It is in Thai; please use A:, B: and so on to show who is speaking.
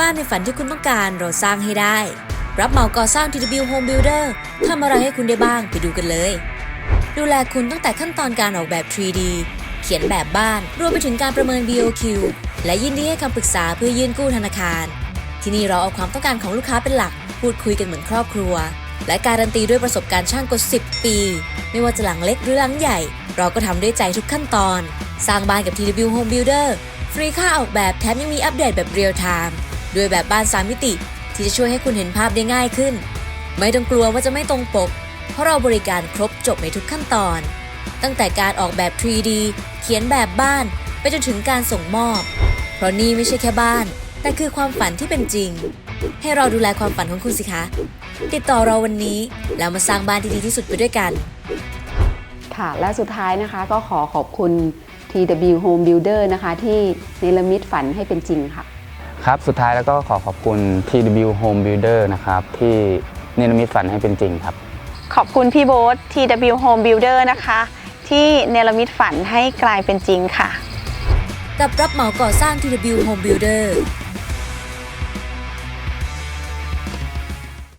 A: บ้านในฝันที่คุณต้องการเราสร้างให้ได้ รับเหมาก่อสร้าง TW Home Builder ทำอะไรให้คุณได้บ้างไปดูกันเลย ดูแลคุณตั้งแต่ขั้นตอนการออกแบบ 3D เขียนแบบบ้านรวมไปถึงการประเมิน BOQ และยินดีให้คำปรึกษาเพื่อยื่นกู้ธนาคาร ที่นี่เราเอาความต้องการของลูกค้าเป็นหลัก พูดคุยกันเหมือนครอบครัว และการันตีด้วยประสบการณ์ช่างกว่า 10 ปี ไม่ว่าจะหลังเล็กหรือหลังใหญ่ เราก็ทำด้วยใจทุกขั้นตอน สร้างบ้านกับ TW Home Builder ฟรีค่าออกแบบแถมยังมีอัปเดตแบบเรียลไทม์ ด้วยแบบบ้าน3มิติที่จะช่วยให้คุณเห็นภาพได้ง่ายขึ้น ไม่ต้องกลัวว่าจะไม่ตรงปก เพราะเราบริการครบจบในทุกขั้นตอน ตั้งแต่การออกแบบ 3D เขียนแบบบ้านไปจนถึงการส่งมอบ เพราะนี่ไม่ใช่แค่บ้าน แต่คือความฝันที่เป็นจริง ให้เราดูแลความฝันของคุณสิคะ ติดต่อเราวันนี้แล้วมาสร้างบ้านที่ดีที่สุดไปด้วยกัน
B: ค่ะ และสุดท้ายนะคะก็ขอขอบคุณ TW Home Builder นะคะ ที่เนรมิตฝันให้เป็นจริงค่ะ
C: ครับ สุดท้ายแล้วก็ขอขอบคุณ TW Home Builder นะครับ ที่เนรมิตฝันให้เป็นจริงครับ
D: ขอบคุณพี่โบ๊ท TW Home Builder นะคะ ที่เนรมิตฝันให้กลายเป็นจริงค่ะ
A: กับรับเหมาก่อสร้าง TW Home Builder